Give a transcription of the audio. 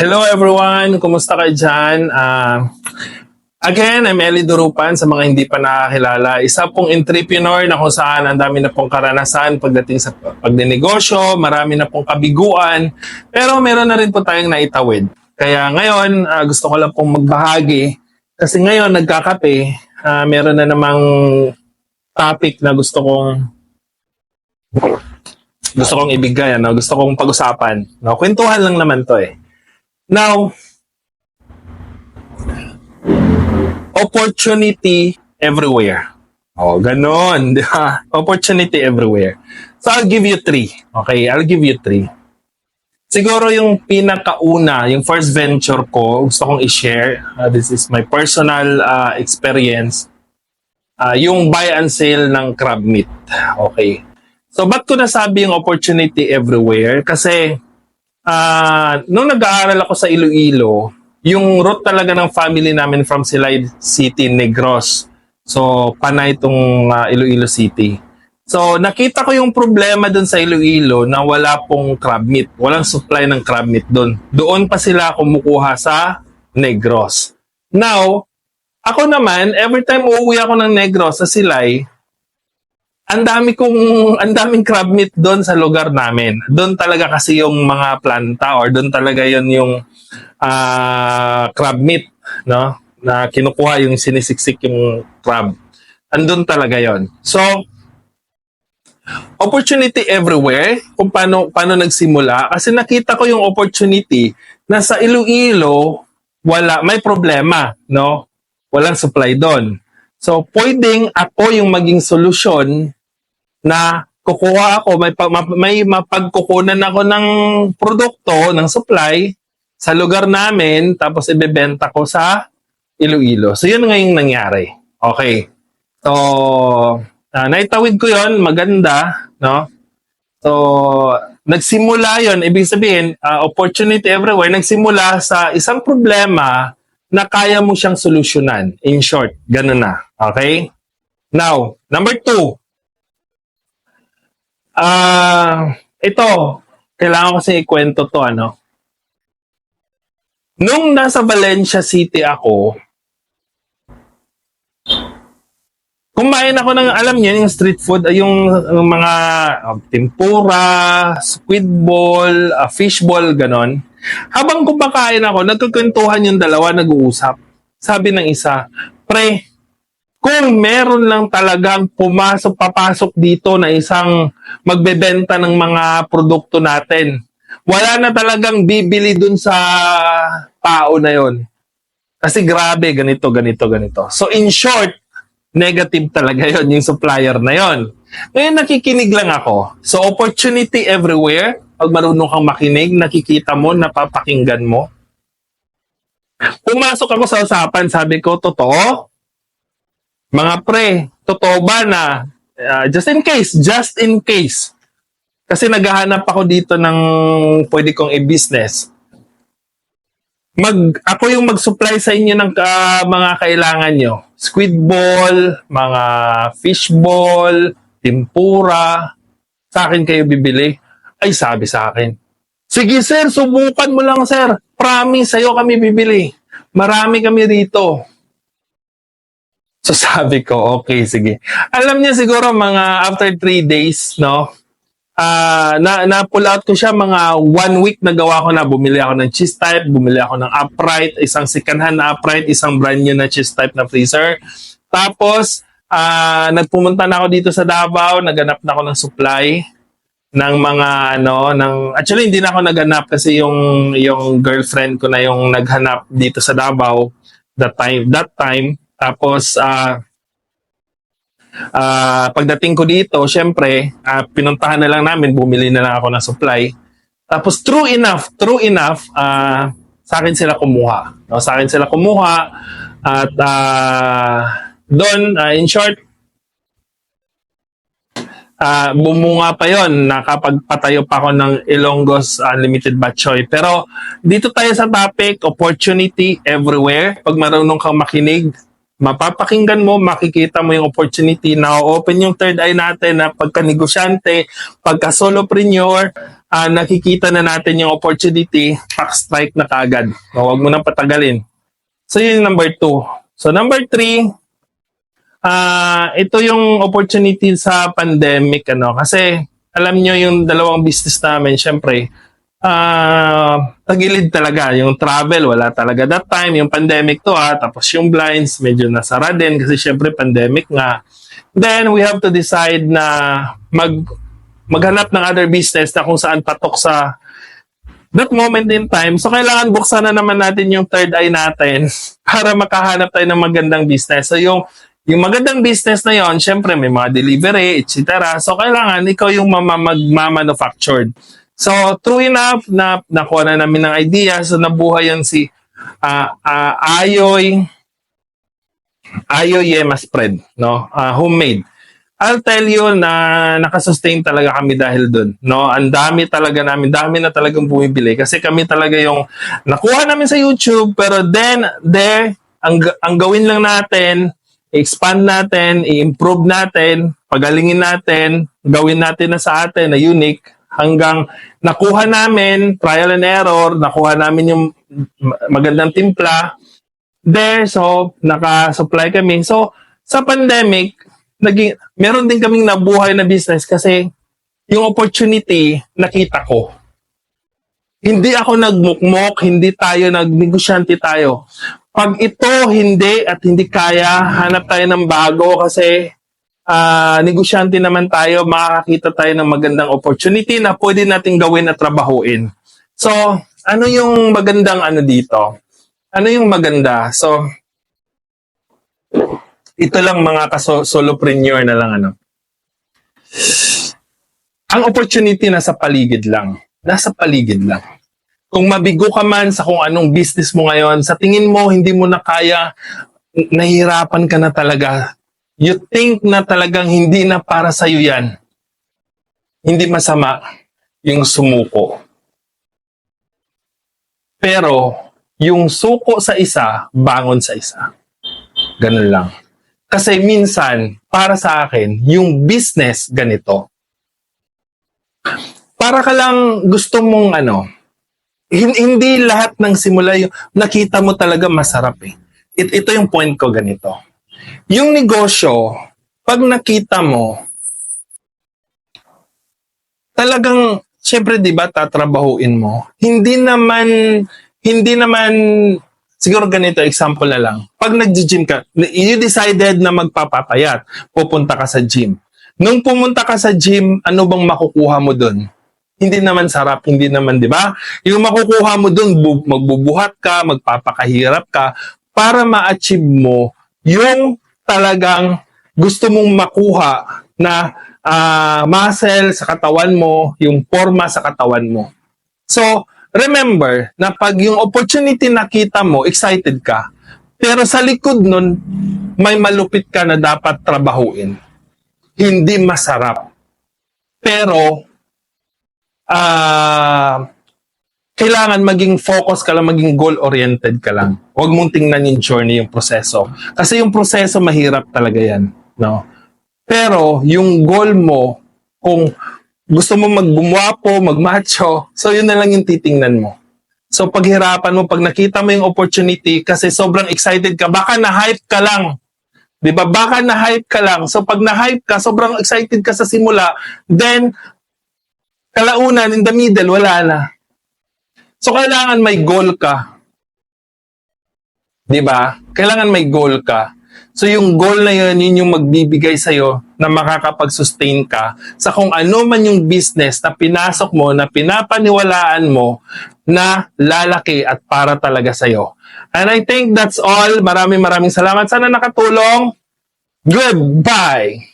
Hello everyone! Kumusta kayo dyan? Ah, again, I'm Eli Durupan sa mga hindi pa nakakilala. Isa pong entrepreneur na kung saan ang dami na pong karanasan pagdating sa pagninegosyo, marami na pong kabiguan, pero meron na rin po tayong naitawid. Kaya ngayon, ah, gusto ko lang pong magbahagi kasi ngayon nagkakape, ah, meron na namang topic na gusto kong gusto kong ibigay, ano? gusto kong pag-usapan. No? Kwentuhan lang naman to eh. Now, opportunity everywhere. Oh, ganon. opportunity everywhere. So, I'll give you three. Okay, I'll give you three. Siguro yung pinakauna, yung first venture ko, gusto kong i-share. Uh, this is my personal uh, experience. Uh, yung buy and sale ng crab meat. Okay. So, ba't ko nasabi yung opportunity everywhere? Kasi, ah nung nag-aaral ako sa Iloilo, yung route talaga ng family namin from Silay City, Negros. So, panay itong ah, Iloilo City. So, nakita ko yung problema dun sa Iloilo na wala pong crab meat. Walang supply ng crab meat dun. Doon pa sila kumukuha sa Negros. Now, ako naman, every time uuwi ako ng Negros sa Silay, ang dami kong ang daming crab meat doon sa lugar namin. Doon talaga kasi yung mga planta or doon talaga yon yung ah, crab meat, no? Na kinukuha yung sinisiksik yung crab. Andun talaga yon. So opportunity everywhere kung paano paano nagsimula kasi nakita ko yung opportunity na sa Iloilo wala may problema, no? Walang supply doon. So pwedeng ako yung maging solusyon na kukuha ako, may, may mapagkukunan ako ng produkto, ng supply sa lugar namin, tapos ibebenta ko sa Iloilo. So, yun nga yung nangyari. Okay. So, ah, naitawid ko yon maganda, no? So, nagsimula yon ibig sabihin, ah, opportunity everywhere, nagsimula sa isang problema na kaya mo siyang solusyonan. In short, ganun na. Okay? Now, number two, Ah, ito, kailangan ko kasi ikwento to, ano. Nung nasa Valencia City ako, kumain ako ng, alam niyo, yung street food, yung, yung mga ah, tempura, squid ball, ah, fish ball, ganon. Habang kumakain ako, nagkukwentuhan yung dalawa, nag-uusap. Sabi ng isa, pre, kung meron lang talagang pumasok, papasok dito na isang magbebenta ng mga produkto natin, wala na talagang bibili dun sa tao na yon. Kasi grabe, ganito, ganito, ganito. So in short, negative talaga yon yung supplier na yon. Ngayon nakikinig lang ako. So opportunity everywhere. Pag marunong kang makinig, nakikita mo, napapakinggan mo. Pumasok ako sa usapan, sabi ko, totoo, mga pre, totoo ba na ah, just in case, just in case. Kasi naghahanap ako dito ng pwede kong i-business. Mag, ako yung mag-supply sa inyo ng ah, mga kailangan nyo. Squid ball, mga fish ball, tempura. Sa akin kayo bibili. Ay, sabi sa akin. Sige sir, subukan mo lang sir. Promise, sa'yo kami bibili. Marami kami rito. So sabi ko, okay, sige. Alam niya siguro mga after three days, no? Ah, na na pull out ko siya mga one week na gawa ko na bumili ako ng cheese type, bumili ako ng upright, isang second hand na upright, isang brand new na cheese type na freezer. Tapos ah nagpumunta na ako dito sa Davao, naganap na ako ng supply ng mga ano ng actually hindi na ako naganap kasi yung yung girlfriend ko na yung naghanap dito sa Davao that time that time tapos, ah ah, pagdating ko dito, syempre, ah, pinuntahan na lang namin, bumili na lang ako ng supply. Tapos, true enough, true enough, ah, sa akin sila kumuha. No? Sa akin sila kumuha. At ah, doon, ah, in short, ah bumunga pa yon nakapagpatayo pa ako ng Ilonggos Unlimited Batchoy. Pero dito tayo sa topic, opportunity everywhere. Pag marunong kang makinig, mapapakinggan mo, makikita mo yung opportunity na open yung third eye natin na pagka-negosyante, pagka-solopreneur, ah, nakikita na natin yung opportunity, pack strike na kaagad. No, huwag mo nang patagalin. So, yun number two. So, number three, ah ito yung opportunity sa pandemic. ano Kasi, alam nyo yung dalawang business namin, syempre, ah tagilid talaga. Yung travel, wala talaga that time. Yung pandemic to ha. Tapos yung blinds, medyo nasara din kasi syempre pandemic nga. Then, we have to decide na mag maghanap ng other business na kung saan patok sa that moment in time. So, kailangan buksan na naman natin yung third eye natin para makahanap tayo ng magandang business. So, yung yung magandang business na yon, syempre may mga delivery, etc. So, kailangan ikaw yung mama- magmamanufactured. So, true enough na nakuha na namin ng idea. So, nabuhay yan si ah, ah, Ayoy Ayoy Yema Spread, no? Ah, homemade. I'll tell you na nakasustain talaga kami dahil dun. No, ang dami talaga namin, dami na talagang bumibili kasi kami talaga yung nakuha namin sa YouTube pero then there ang ang gawin lang natin, expand natin, i-improve natin, pagalingin natin, gawin natin na sa atin na unique hanggang nakuha namin trial and error, nakuha namin yung ma- magandang timpla there so naka-supply kami. So sa pandemic naging meron din kaming nabuhay na business kasi yung opportunity nakita ko. Hindi ako nagmukmok, hindi tayo nagnegosyante tayo. Pag ito hindi at hindi kaya, hanap tayo ng bago kasi ah negosyante naman tayo, makakakita tayo ng magandang opportunity na pwede nating gawin at trabahuin. So, ano yung magandang ano dito? Ano yung maganda? So, ito lang mga kaso-solopreneur na lang ano. Ang opportunity nasa paligid lang. Nasa paligid lang. Kung mabigo ka man sa kung anong business mo ngayon, sa tingin mo hindi mo na kaya, nahihirapan ka na talaga. You think na talagang hindi na para sa'yo yan. Hindi masama yung sumuko. Pero, yung suko sa isa, bangon sa isa. Ganun lang. Kasi minsan, para sa akin, yung business ganito. Para ka lang gusto mong ano, hin- hindi lahat ng simula yung nakita mo talaga masarap eh. It- ito yung point ko ganito. Yung negosyo, pag nakita mo, talagang, syempre di ba, tatrabahuin mo. Hindi naman, hindi naman, siguro ganito, example na lang. Pag nag-gym ka, you decided na magpapapayat, pupunta ka sa gym. Nung pumunta ka sa gym, ano bang makukuha mo dun? Hindi naman sarap, hindi naman, di ba? Yung makukuha mo bu- magbubuhat ka, magpapakahirap ka, para ma-achieve mo yung talagang gusto mong makuha na ah, muscle sa katawan mo, yung forma sa katawan mo. So, remember na pag yung opportunity nakita mo, excited ka. Pero sa likod nun, may malupit ka na dapat trabahuin. Hindi masarap. Pero, ah, kailangan maging focus ka lang, maging goal-oriented ka lang. Huwag mong tingnan yung journey, yung proseso. Kasi yung proseso, mahirap talaga yan. No? Pero, yung goal mo, kung gusto mo magbumwapo, magmacho, so yun na lang yung titingnan mo. So, paghirapan mo, pag nakita mo yung opportunity, kasi sobrang excited ka, baka na-hype ka lang. Di ba? Baka na-hype ka lang. So, pag na-hype ka, sobrang excited ka sa simula, then, kalaunan, in the middle, wala na. So, kailangan may goal ka. Di ba? Kailangan may goal ka. So, yung goal na yun, yun yung magbibigay sa'yo na makakapag-sustain ka sa kung ano man yung business na pinasok mo, na pinapaniwalaan mo, na lalaki at para talaga sa'yo. And I think that's all. Maraming maraming salamat. Sana nakatulong. Goodbye!